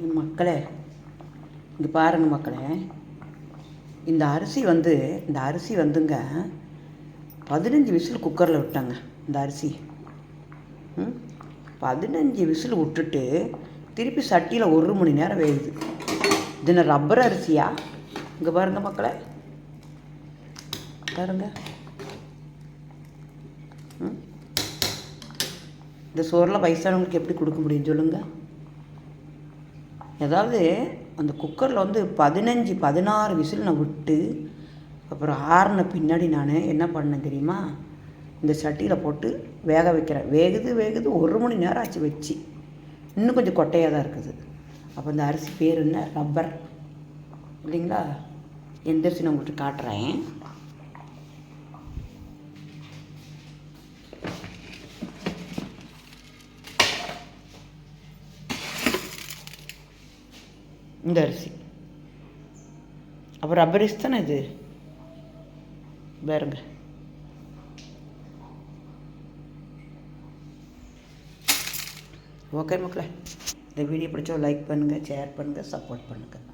என் மக்களே இங்கே பாருங்க மக்களே. இந்த அரிசி வந்து இந்த அரிசி வந்துங்க பதினஞ்சு விசில் குக்கரில் விட்டாங்க இந்த அரிசி. ம்? பதினஞ்சு விசில் விட்டுட்டு திருப்பி சட்டியில் ஒரு மணி நேரம் வேகுது. தின ரப்பர் அரிசியா? இங்கே பாருங்கள் மக்களே. பாருங்க. ம்? இந்த சோறில் வயசானவங்களுக்கு எப்படி கொடுக்க முடியும் சொல்லுங்கள் ஏதாவது அந்த குக்கரில் வந்து பதினஞ்சு பதினாறு விசில் நான் விட்டு அப்புறம் ஆறின பின்னாடி நான் என்ன பண்ணேன் தெரியுமா? இந்த சட்டியில் போட்டு வேக வைக்கிறேன். வேகுது வேகுது ஒரு மணி நேரம் ஆச்சு வச்சு. இன்னும் கொஞ்சம் கொட்டையாக தான் இருக்குது. அப்போ இந்த அரிசி பேர் என்ன? ரப்பர். இல்லைங்களா? எந்திரிச்சு நான் உங்களுக்கு காட்டுறேன். இந்த அரிசி அப்போ ரப்பர் ரைஸ் தானே இது பாருங்க ஓகே மக்களே இந்த வீடியோ பிடிச்சா லைக் பண்ணுங்கள் ஷேர் பண்ணுங்கள் சப்போர்ட் பண்ணுங்கள்